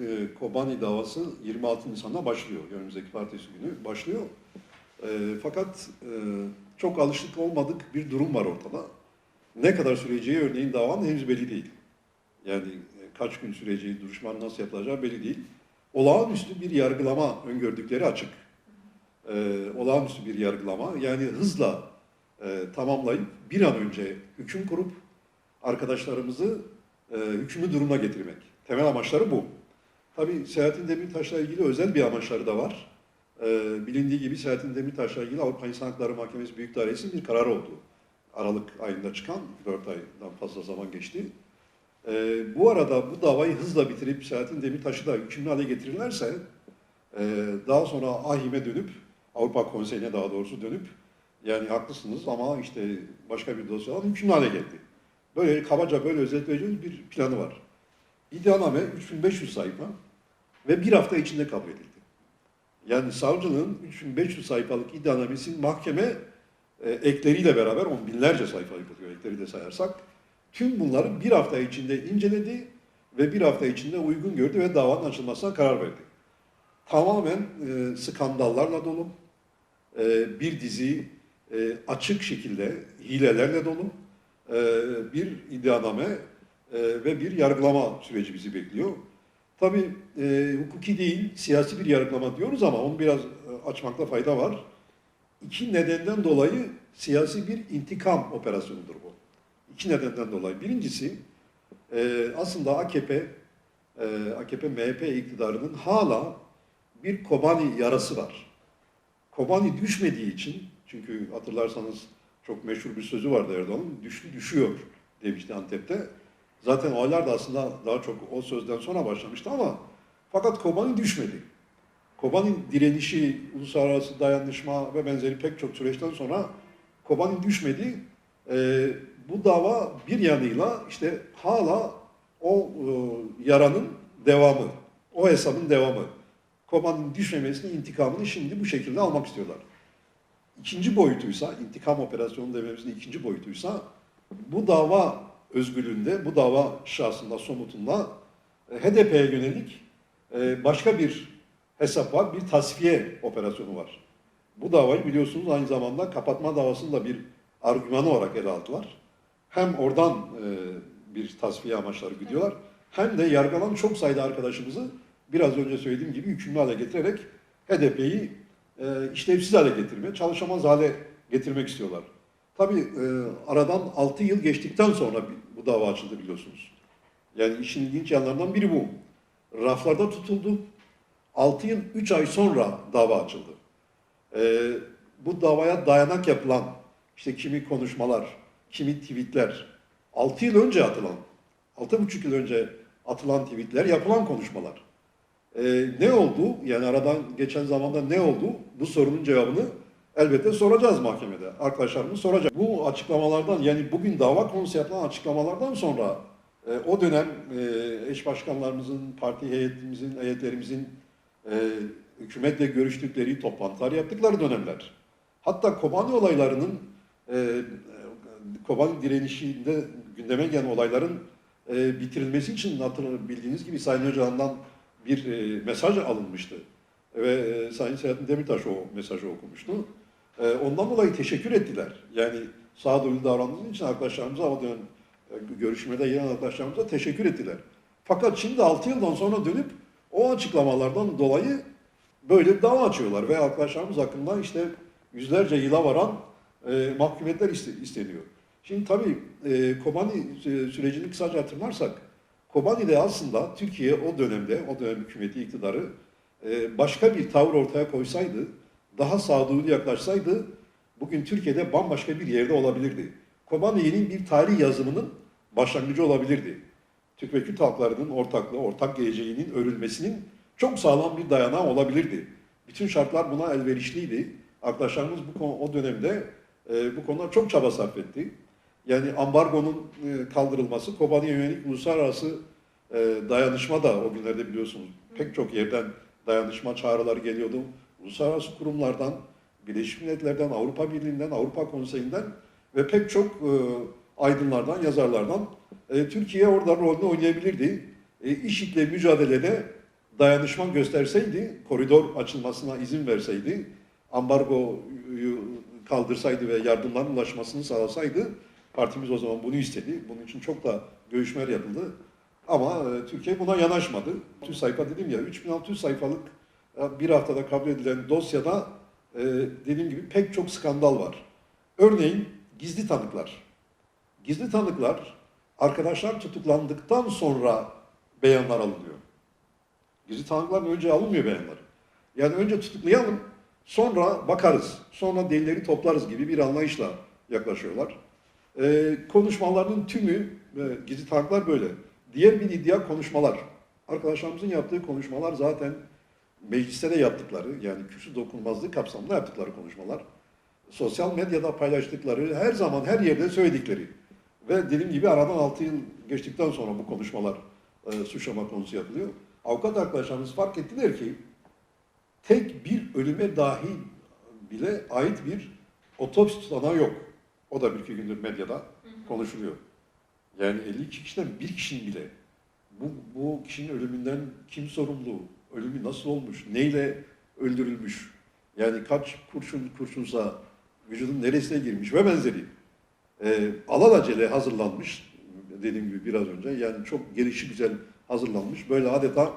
e, Kobani davası 26 Nisan'da başlıyor. Önümüzdeki partisi günü başlıyor. E, fakat e, çok alışık olmadık bir durum var ortada. Ne kadar süreceği örneğin davanın henüz belli değil. Yani e, kaç gün süreceği, duruşmanın nasıl yapılacağı belli değil. Olağanüstü bir yargılama öngördükleri açık. E, olağanüstü bir yargılama yani hızla e, tamamlayıp bir an önce hüküm kurup arkadaşlarımızı e, hükümlü duruma getirmek. Temel amaçları bu. Tabii Selahattin Demirtaş'la ilgili özel bir amaçları da var. E, bilindiği gibi Selahattin Demirtaş'la ilgili Avrupa İnsan Hakları Mahkemesi Büyük Dairesi'nin bir kararı oldu. Aralık ayında çıkan, 4 aydan fazla zaman geçti. E, bu arada bu davayı hızla bitirip Selahattin Demirtaş'ı da hükümlü hale getirirlerse e, daha sonra AHİM'e dönüp, Avrupa Konseyi'ne daha doğrusu dönüp yani haklısınız ama işte başka bir dosyadan hükümlü hale geldi. Böyle kabaca böyle özetleyeceğimiz bir planı var. İddianame 3500 sayfa ve bir hafta içinde kabul edildi. Yani savcılığın 3500 sayfalık iddianamesinin mahkeme e, ekleriyle beraber on binlerce sayfa yapıyor ekleri de sayarsak. Tüm bunları bir hafta içinde inceledi ve bir hafta içinde uygun gördü ve davanın açılmasına karar verdi. Tamamen e, skandallarla dolu, e, bir dizi e, açık şekilde hilelerle dolu e, bir iddianame e, ve bir yargılama süreci bizi bekliyor. Tabii e, hukuki değil, siyasi bir yargılama diyoruz ama onu biraz e, açmakta fayda var. İki nedenden dolayı siyasi bir intikam operasyonudur bu. İki nedenden dolayı. Birincisi e, aslında AKP, e, AKP MHP iktidarının hala bir Kobani yarası var. Kobani düşmediği için, çünkü hatırlarsanız çok meşhur bir sözü vardı Erdoğan'ın, düştü düşüyor demişti Antep'te. Zaten olaylar da aslında daha çok o sözden sonra başlamıştı ama fakat Kobani düşmedi. Kobani direnişi, uluslararası dayanışma ve benzeri pek çok süreçten sonra Kobani düşmedi. Ee, bu dava bir yanıyla işte hala o e, yaranın devamı, o hesabın devamı. Kobani'nin düşmemesinin intikamını şimdi bu şekilde almak istiyorlar. İkinci boyutuysa, intikam operasyonu dememizin ikinci boyutuysa bu dava özgürlüğünde, bu dava şahsında, somutunda e, HDP'ye yönelik e, başka bir hesap var, bir tasfiye operasyonu var. Bu davayı biliyorsunuz aynı zamanda kapatma davasının da bir argümanı olarak ele aldılar. Hem oradan e, bir tasfiye amaçları gidiyorlar, hem de yargılanan çok sayıda arkadaşımızı biraz önce söylediğim gibi hükümlü hale getirerek HDP'yi işlevsiz hale getirme, çalışamaz hale getirmek istiyorlar. Tabii e, aradan 6 yıl geçtikten sonra bu dava açıldı biliyorsunuz. Yani işin ilginç yanlarından biri bu. Raflarda tutuldu. 6 yıl 3 ay sonra dava açıldı. E, bu davaya dayanak yapılan işte kimi konuşmalar, kimi tweetler, 6 yıl önce atılan, 6,5 yıl önce atılan tweetler, yapılan konuşmalar. E, ne oldu? Yani aradan geçen zamanda ne oldu? Bu sorunun cevabını elbette soracağız mahkemede. Arkadaşlarımız soracak. Bu açıklamalardan yani bugün dava konusu yapılan açıklamalardan sonra e, o dönem e, eş başkanlarımızın, parti heyetimizin, heyetlerimizin e, hükümetle görüştükleri, toplantılar yaptıkları dönemler. Hatta Kobani olaylarının e, Kobani direnişinde gündeme gelen olayların e, bitirilmesi için hatırlı bildiğiniz gibi Sayın Öcalan'dan bir e, mesaj alınmıştı. Ve e, Sayın Selahattin Demirtaş o mesajı okumuştu. E, ondan dolayı teşekkür ettiler. Yani sağduyulu davrandığınız için arkadaşlarımıza o dönem görüşmede gelen arkadaşlarımıza teşekkür ettiler. Fakat şimdi 6 yıldan sonra dönüp o açıklamalardan dolayı böyle dava açıyorlar ve arkadaşlarımız hakkında işte yüzlerce yıla varan e, mahkumiyetler iste- isteniyor. Şimdi tabii e, Kobani sürecini kısaca hatırlarsak, Kobani'de aslında Türkiye o dönemde, o dönem hükümeti iktidarı e, başka bir tavır ortaya koysaydı, daha sağduyulu yaklaşsaydı, bugün Türkiye'de bambaşka bir yerde olabilirdi. Kobani'nin bir tarih yazımının başlangıcı olabilirdi. Türk ve Kürt halklarının ortaklığı, ortak geleceğinin örülmesinin çok sağlam bir dayanağı olabilirdi. Bütün şartlar buna elverişliydi. Arkadaşlarımız bu konu, o dönemde e, bu konuda çok çaba sarf etti. Yani ambargonun e, kaldırılması, Kobani'ye yönelik uluslararası e, dayanışma da o günlerde biliyorsunuz pek çok yerden dayanışma çağrıları geliyordu. Uluslararası kurumlardan, Birleşmiş Milletler'den, Avrupa Birliği'nden, Avrupa Konseyi'nden ve pek çok e, aydınlardan, yazarlardan e, Türkiye orada rolünü oynayabilirdi. E, IŞİD'le mücadelede dayanışma gösterseydi, koridor açılmasına izin verseydi, ambargoyu kaldırsaydı ve yardımların ulaşmasını sağlasaydı, partimiz o zaman bunu istedi. Bunun için çok da görüşmeler yapıldı. Ama e, Türkiye buna yanaşmadı. 600 sayfa dedim ya, 3600 sayfalık bir haftada kabul edilen dosyada e, dediğim gibi pek çok skandal var. Örneğin gizli tanıklar. Gizli tanıklar arkadaşlar tutuklandıktan sonra beyanlar alınıyor. Gizli tanıkların önce alınmıyor beyanları. Yani önce tutuklayalım, sonra bakarız, sonra delilleri toplarız gibi bir anlayışla yaklaşıyorlar. Ee, konuşmalarının tümü, e, gizli tanıklar böyle. Diğer bir iddia konuşmalar. Arkadaşlarımızın yaptığı konuşmalar zaten mecliste de yaptıkları, yani kürsü dokunmazlığı kapsamında yaptıkları konuşmalar. Sosyal medyada paylaştıkları, her zaman her yerde söyledikleri. Ve dediğim gibi aradan 6 yıl geçtikten sonra bu konuşmalar e, suçlama konusu yapılıyor. Avukat arkadaşlarımız fark ettiler ki tek bir ölüme dahi bile ait bir otopsi tutanağı yok. O da bir iki gündür medyada konuşuluyor. Yani 52 kişiden bir kişinin bile bu, bu kişinin ölümünden kim sorumlu, ölümü nasıl olmuş, neyle öldürülmüş, yani kaç kurşun kurşunsa vücudun neresine girmiş ve benzeri. E, alelacele hazırlanmış, dediğim gibi biraz önce, yani çok gelişi güzel hazırlanmış, böyle adeta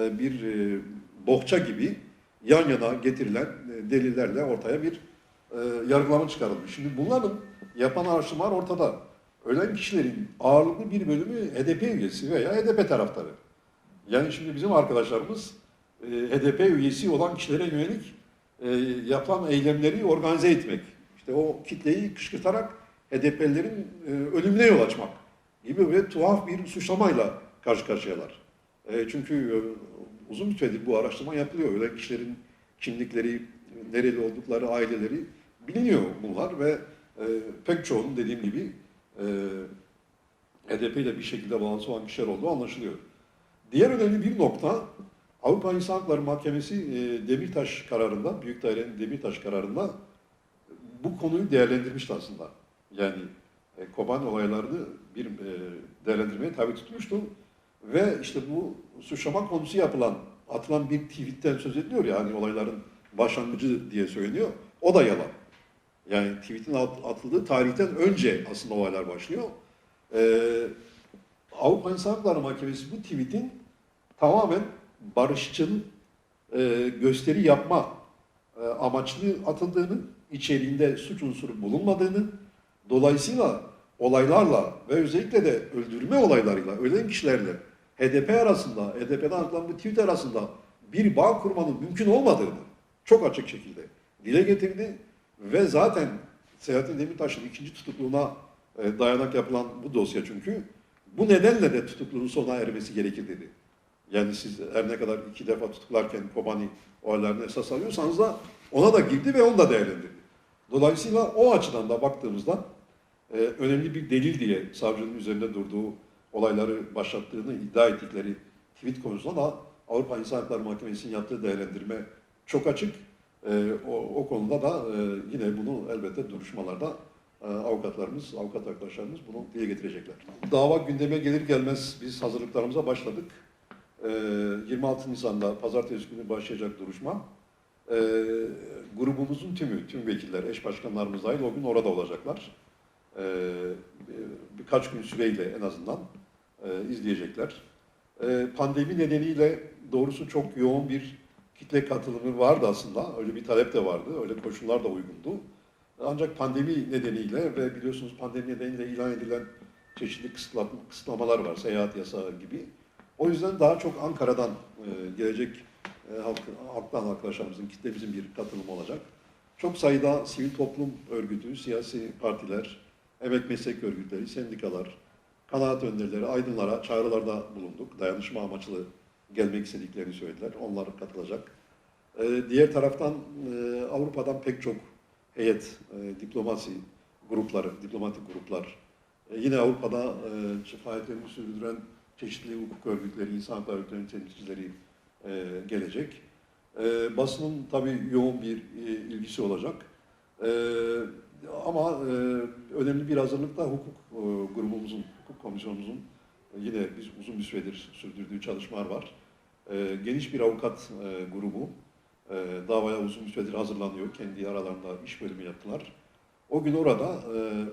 e, bir e, bohça gibi yan yana getirilen e, delillerle ortaya bir e, yargılama çıkarılmış. Şimdi bunların yapan araştırmalar ortada. Ölen kişilerin ağırlıklı bir bölümü HDP üyesi veya HDP taraftarı. Yani şimdi bizim arkadaşlarımız e, HDP üyesi olan kişilere yönelik e, yapılan eylemleri organize etmek. İşte o kitleyi kışkırtarak HDP'lilerin e, ölümüne yol açmak gibi ve tuhaf bir suçlamayla karşı karşıyalar. E, çünkü e, uzun bir süredir bu araştırma yapılıyor. Ölen kişilerin kimlikleri, nereli oldukları, aileleri biliniyor bunlar ve e, pek çoğunun dediğim gibi e, HDP ile bir şekilde bağlantısı olan kişiler olduğu anlaşılıyor. Diğer önemli bir nokta Avrupa İnsan Hakları Mahkemesi e, Demirtaş kararında, Büyük Dairenin Demirtaş kararında bu konuyu değerlendirmişti aslında. Yani e, Kobani olaylarını bir e, değerlendirmeye tabi tutmuştu. Ve işte bu suçlama konusu yapılan, atılan bir tweetten söz ediliyor ya hani olayların başlangıcı diye söyleniyor. O da yalan. Yani tweetin at- atıldığı tarihten önce aslında olaylar başlıyor. Ee, Avrupa İnsan Hakları Mahkemesi bu tweetin tamamen barışçıl e, gösteri yapma e, amaçlı atıldığını, içeriğinde suç unsuru bulunmadığını, dolayısıyla olaylarla ve özellikle de öldürme olaylarıyla, ölen kişilerle HDP arasında, HDP'den atılan bu tweet arasında bir bağ kurmanın mümkün olmadığını çok açık şekilde dile getirdi ve zaten Selahattin Demirtaş'ın ikinci tutukluğuna e, dayanak yapılan bu dosya çünkü bu nedenle de tutukluluğun sona ermesi gerekir dedi. Yani siz her ne kadar iki defa tutuklarken Kobani olaylarını esas alıyorsanız da ona da girdi ve onu da değerlendirdi. Dolayısıyla o açıdan da baktığımızda e, önemli bir delil diye savcının üzerinde durduğu olayları başlattığını iddia ettikleri tweet konusunda da Avrupa İnsan Hakları Mahkemesi'nin yaptığı değerlendirme çok açık. E, o, o konuda da e, yine bunu elbette duruşmalarda e, avukatlarımız, avukat arkadaşlarımız bunu dile getirecekler. Dava gündeme gelir gelmez biz hazırlıklarımıza başladık. E, 26 Nisan'da pazartesi günü başlayacak duruşma. E, grubumuzun tümü, tüm vekiller, eş başkanlarımız dahil o gün orada olacaklar. E, birkaç gün süreyle en azından e, izleyecekler. Pandemi nedeniyle doğrusu çok yoğun bir kitle katılımı vardı aslında. Öyle bir talep de vardı, öyle koşullar da uygundu. Ancak pandemi nedeniyle ve biliyorsunuz pandemi nedeniyle ilan edilen çeşitli kısıtla- kısıtlamalar var, seyahat yasağı gibi. O yüzden daha çok Ankara'dan e, gelecek e, halk, halktan arkadaşlarımızın, kitlemizin bir katılımı olacak. Çok sayıda sivil toplum örgütü, siyasi partiler, emek meslek örgütleri, sendikalar, kanaat önderleri, aydınlara çağrılarda bulunduk. Dayanışma amaçlı gelmek istediklerini söylediler. Onlar katılacak. Ee, diğer taraftan e, Avrupa'dan pek çok heyet, e, diplomasi grupları, diplomatik gruplar, e, yine Avrupa'da e, faaliyetlerini sürdüren çeşitli hukuk örgütleri, insan hakları örgütlerinin temsilcileri e, gelecek. E, basının tabii yoğun bir e, ilgisi olacak. E, ama e, önemli bir hazırlık da hukuk e, grubumuzun, hukuk komisyonumuzun e, yine biz uzun bir süredir sürdürdüğü çalışmalar var. e, geniş bir avukat e, grubu e, davaya uzun bir süredir hazırlanıyor. Kendi aralarında iş bölümü yaptılar. O gün orada e,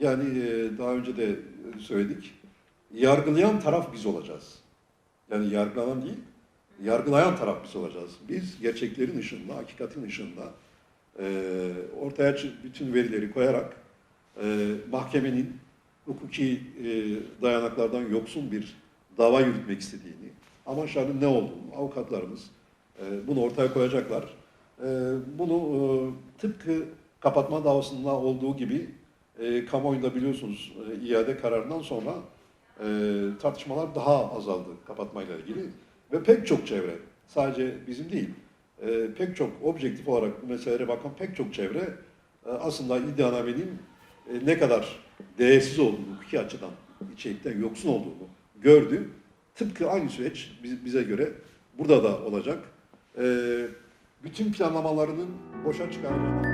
yani e, daha önce de söyledik yargılayan taraf biz olacağız. Yani yargılanan değil, yargılayan taraf biz olacağız. Biz gerçeklerin ışığında, hakikatin ışığında e, ortaya bütün verileri koyarak e, mahkemenin hukuki e, dayanaklardan yoksun bir dava yürütmek istediğini, amaçlarının ne olduğunu avukatlarımız e, bunu ortaya koyacaklar. E, bunu e, tıpkı kapatma davasında olduğu gibi e, kamuoyunda biliyorsunuz e, iade kararından sonra e, tartışmalar daha azaldı kapatmayla ilgili ve pek çok çevre sadece bizim değil e, pek çok objektif olarak bu meselelere bakan pek çok çevre e, aslında iddianamenin e, ne kadar değersiz olduğunu hukuki açıdan içerikten yoksun olduğunu gördü. Tıpkı aynı süreç biz- bize göre burada da olacak. E, bütün planlamalarının boşa çıkaracağını